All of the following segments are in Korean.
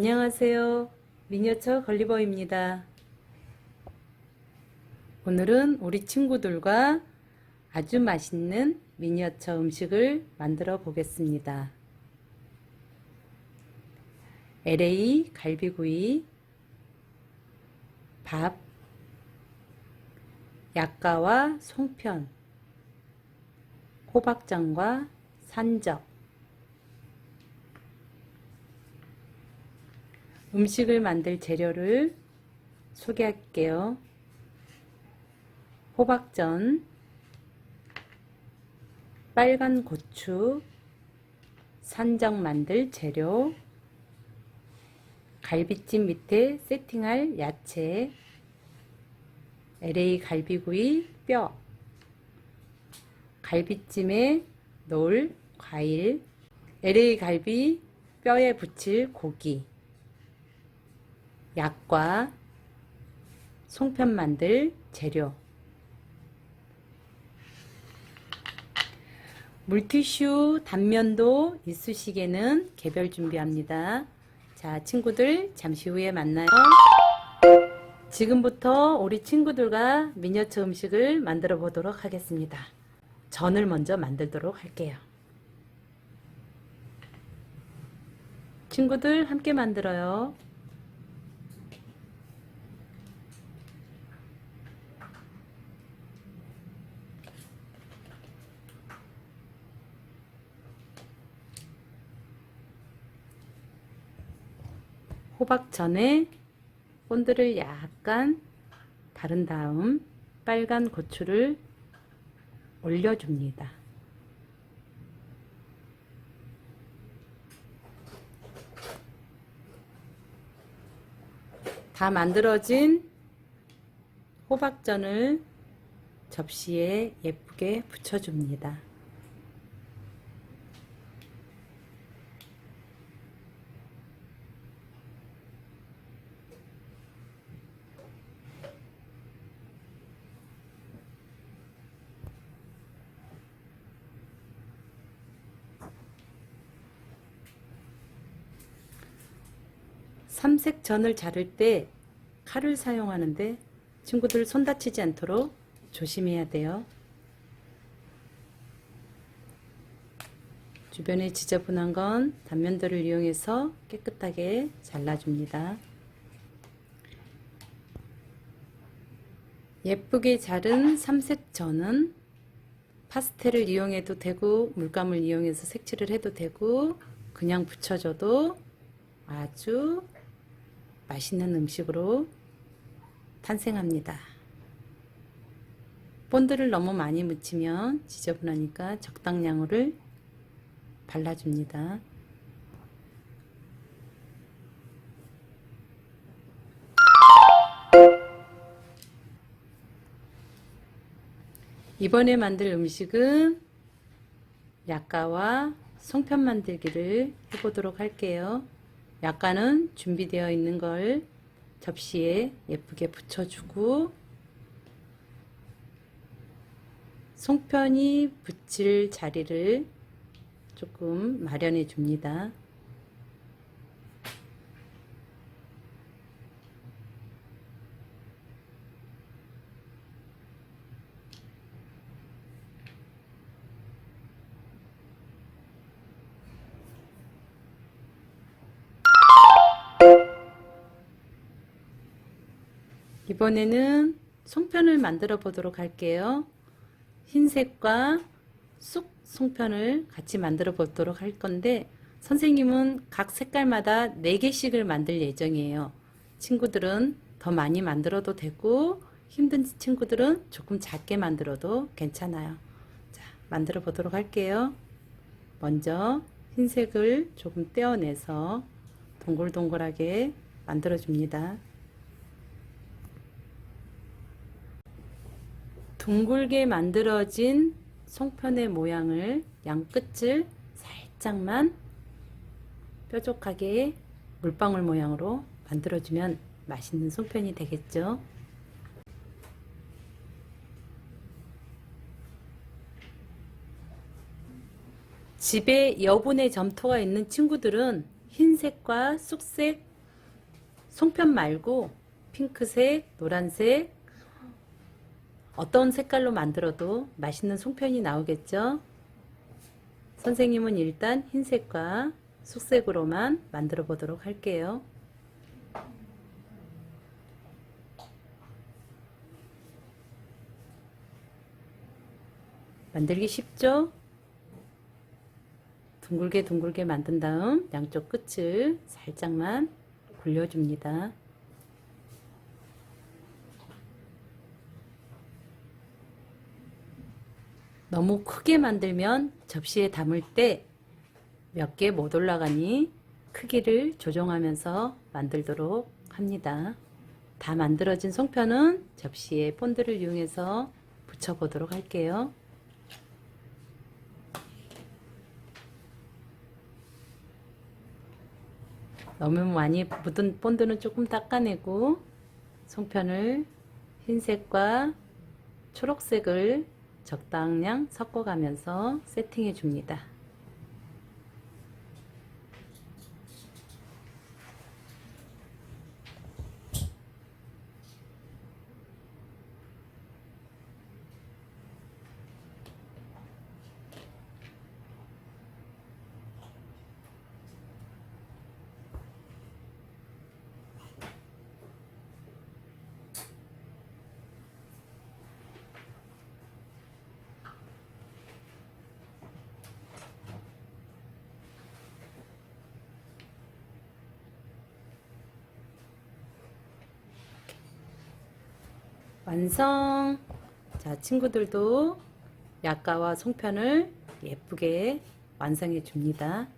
안녕하세요. 미니어처 걸리버입니다. 오늘은 우리 친구들과 아주 맛있는 미니어처 음식을 만들어 보겠습니다. LA 갈비구이, 밥, 약과와 송편, 호박전과 산적, 음식을 만들 재료를 소개할게요. 호박전, 빨간 고추, 산적 만들 재료, 갈비찜 밑에 세팅할 야채, LA 갈비구이 뼈, 갈비찜에 넣을 과일, LA 갈비 뼈에 붙일 고기, 약과 송편 만들 재료 물티슈 단면도 이쑤시개는 개별 준비합니다. 자, 친구들 잠시 후에 만나요. 지금부터 우리 친구들과 미니어처 음식을 만들어 보도록 하겠습니다. 전을 먼저 만들도록 할게요. 친구들 함께 만들어요. 호박전에 본드를 약간 바른 다음 빨간 고추를 올려줍니다. 다 만들어진 호박전을 접시에 예쁘게 붙여줍니다. 삼색 전을 자를 때 칼을 사용하는데 친구들 손 다치지 않도록 조심해야 돼요. 주변에 지저분한 건 단면도를 이용해서 깨끗하게 잘라줍니다. 예쁘게 자른 삼색 전은 파스텔을 이용해도 되고 물감을 이용해서 색칠을 해도 되고 그냥 붙여줘도 아주 맛있는 음식으로 탄생합니다. 본드를 너무 많이 묻히면 지저분하니까 적당량을 발라줍니다. 이번에 만들 음식은 약과와 송편 만들기를 해보도록 할게요. 약과는 준비되어 있는 걸 접시에 예쁘게 붙여주고 송편이 붙일 자리를 조금 마련해 줍니다. 이번에는 송편을 만들어 보도록 할게요. 흰색과 쑥 송편을 같이 만들어 보도록 할 건데 선생님은 각 색깔마다 4개씩을 만들 예정이에요. 친구들은 더 많이 만들어도 되고 힘든 친구들은 조금 작게 만들어도 괜찮아요. 자, 만들어 보도록 할게요. 먼저 흰색을 조금 떼어내서 동글동글하게 만들어 줍니다. 둥글게 만들어진 송편의 모양을 양끝을 살짝만 뾰족하게 물방울 모양으로 만들어주면 맛있는 송편이 되겠죠. 집에 여분의 점토가 있는 친구들은 흰색과 쑥색 송편 말고 핑크색, 노란색, 어떤 색깔로 만들어도 맛있는 송편이 나오겠죠? 선생님은 일단 흰색과 숙색으로만 만들어 보도록 할게요. 만들기 쉽죠? 둥글게 둥글게 만든 다음 양쪽 끝을 살짝만 굴려줍니다. 너무 크게 만들면 접시에 담을 때 몇 개 못 올라가니 크기를 조정하면서 만들도록 합니다. 다 만들어진 송편은 접시에 본드를 이용해서 붙여보도록 할게요. 너무 많이 묻은 본드는 조금 닦아내고 송편을 흰색과 초록색을 적당량 섞어가면서 세팅해 줍니다. 완성! 자, 친구들도 약과와 송편을 예쁘게 완성해 줍니다.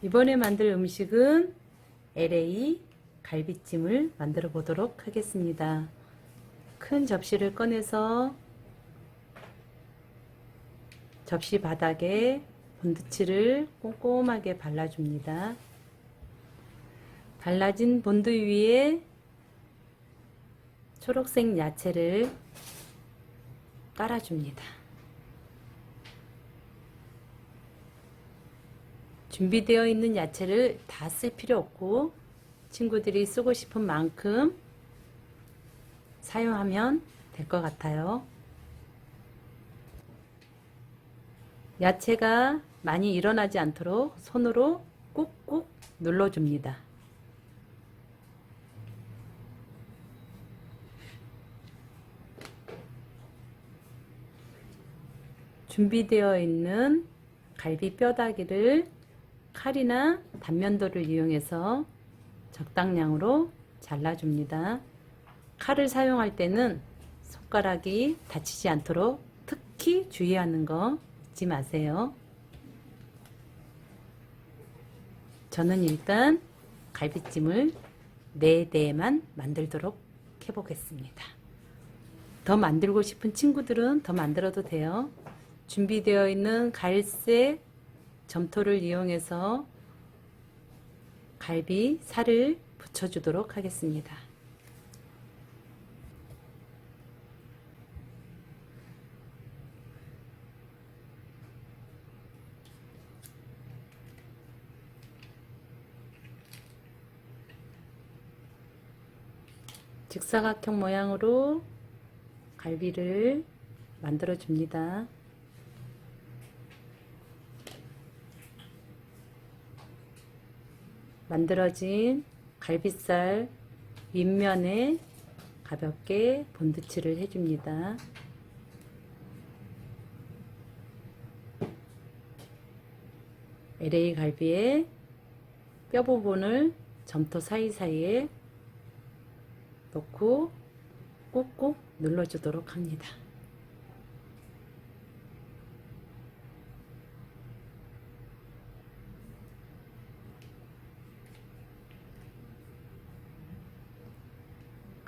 이번에 만들 음식은 LA 갈비찜을 만들어 보도록 하겠습니다. 큰 접시를 꺼내서 접시 바닥에 본드칠을 꼼꼼하게 발라줍니다. 발라진 본드 위에 초록색 야채를 깔아줍니다. 준비되어 있는 야채를 다 쓸 필요 없고 친구들이 쓰고 싶은 만큼 사용하면 될 것 같아요. 야채가 많이 일어나지 않도록 손으로 꾹꾹 눌러줍니다. 준비되어 있는 갈비 뼈다귀를 칼이나 단면도를 이용해서 적당량으로 잘라줍니다. 칼을 사용할 때는 손가락이 다치지 않도록 특히 주의하는 거 잊지 마세요. 저는 일단 갈비찜을 4대만 만들도록 해보겠습니다. 더 만들고 싶은 친구들은 더 만들어도 돼요. 준비되어 있는 갈색 점토를 이용해서 갈비 살을 붙여주도록 하겠습니다. 직사각형 모양으로 갈비를 만들어 줍니다. 만들어진 갈비살 윗면에 가볍게 본드칠을 해줍니다. LA 갈비의 뼈 부분을 점토 사이사이에 놓고 꾹꾹 눌러주도록 합니다.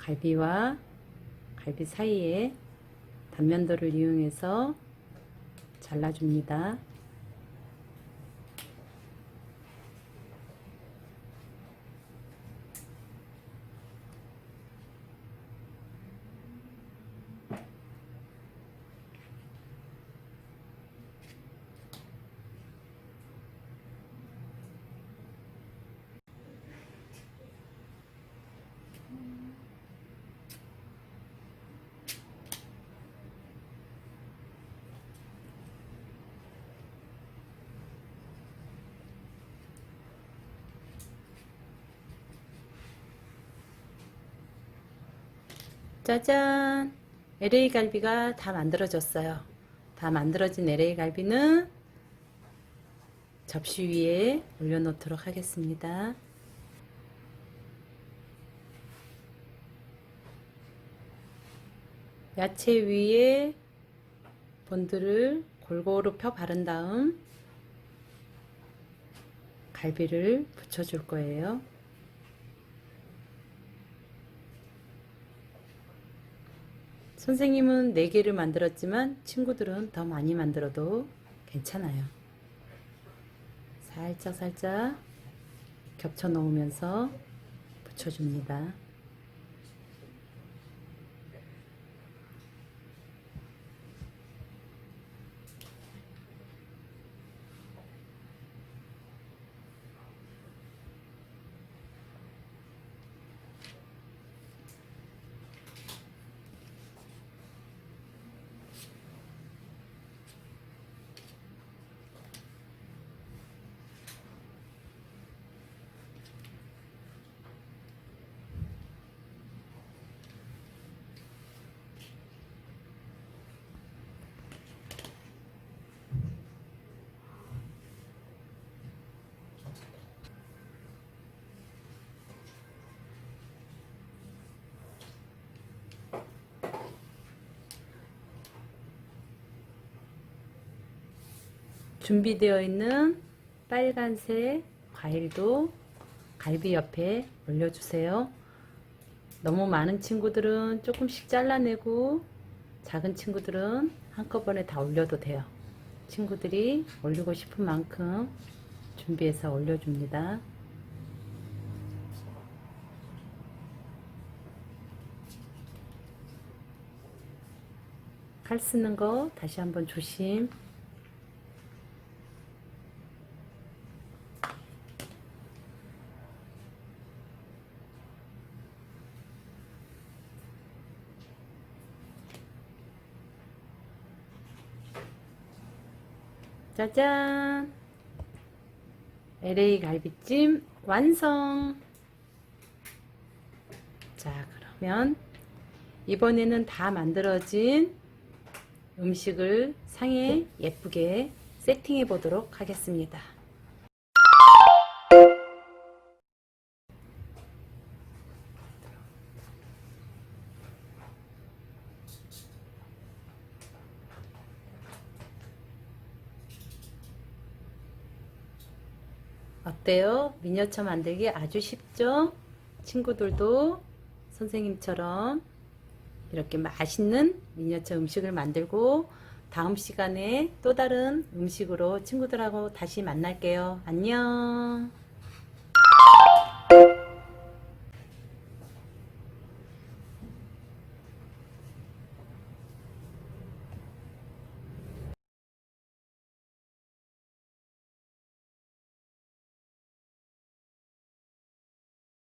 갈비와 갈비 사이에 단면도를 이용해서 잘라줍니다. 짜잔! LA 갈비가 다 만들어졌어요. 다 만들어진 LA 갈비는 접시 위에 올려놓도록 하겠습니다. 야채 위에 본드를 골고루 펴 바른 다음 갈비를 붙여줄 거예요. 선생님은 4개를 만들었지만 친구들은 더 많이 만들어도 괜찮아요. 살짝 살짝 겹쳐 놓으면서 붙여줍니다. 준비되어 있는 빨간색 과일도 갈비 옆에 올려주세요. 너무 많은 친구들은 조금씩 잘라내고 작은 친구들은 한꺼번에 다 올려도 돼요. 친구들이 올리고 싶은 만큼 준비해서 올려줍니다. 칼 쓰는 거 다시 한번 조심. 짜잔! LA 갈비찜 완성! 자, 그러면 이번에는 다 만들어진 음식을 상에 예쁘게 세팅해 보도록 하겠습니다. 어때요? 미니어처 만들기 아주 쉽죠? 친구들도 선생님처럼 이렇게 맛있는 미니어처 음식을 만들고 다음 시간에 또 다른 음식으로 친구들하고 다시 만날게요. 안녕.